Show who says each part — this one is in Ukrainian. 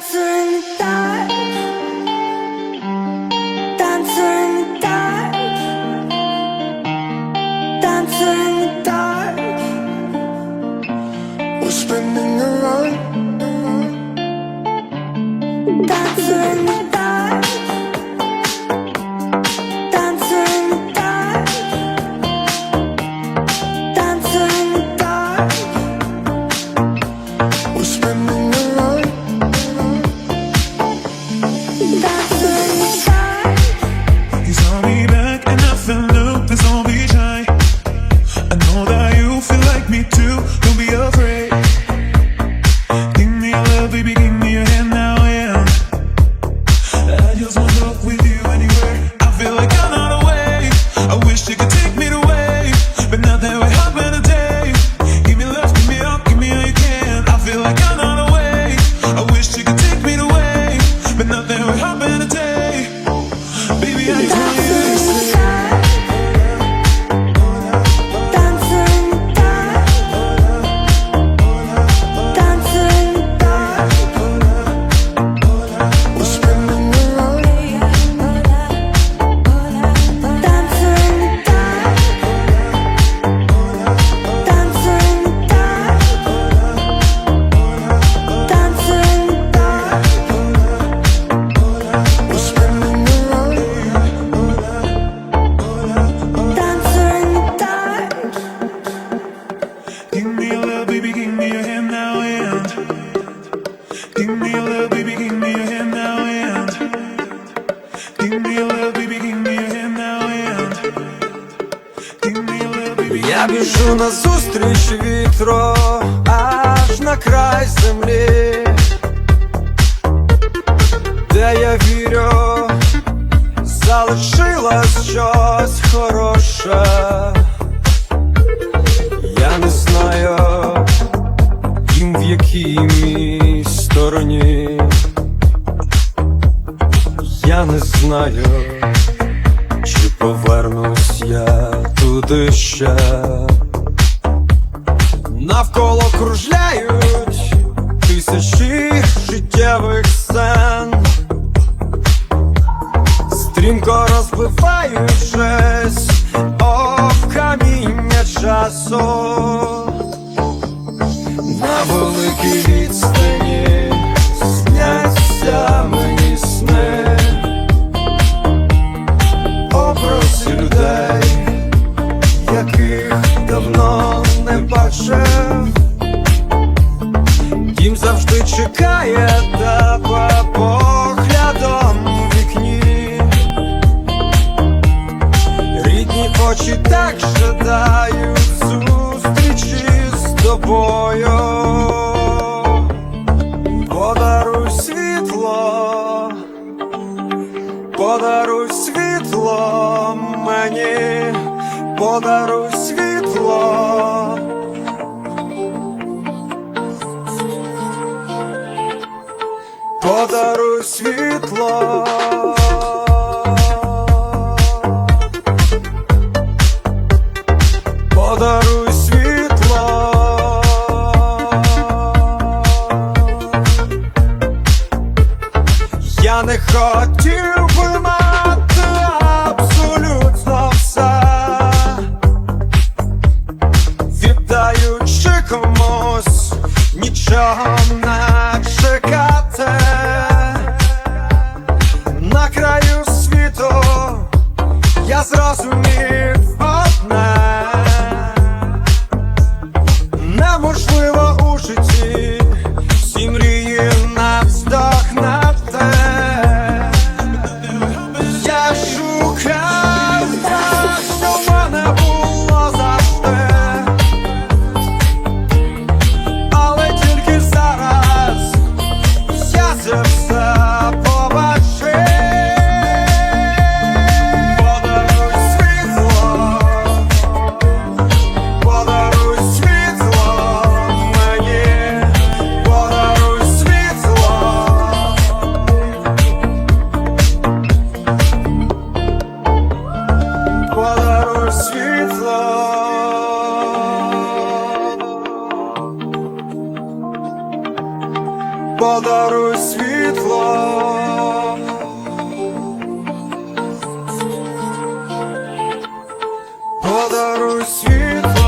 Speaker 1: 存档
Speaker 2: 你 біжу назустріч вітро аж на край землі, де я вірю, залишилось щось хороше, я не знаю, їм в якій мій стороні, я не знаю. Повернусь я туди ще, навколо кружляють тисячі життєвих сен, стрімко розбиваючись об каміння часу. На великій відстані подаруй світло. Подаруй світло. Подаруй світло. Я не хотів би мати комусь нічого не чекати на краю світу я зрозумів. Подаруй світло. Подаруй світло.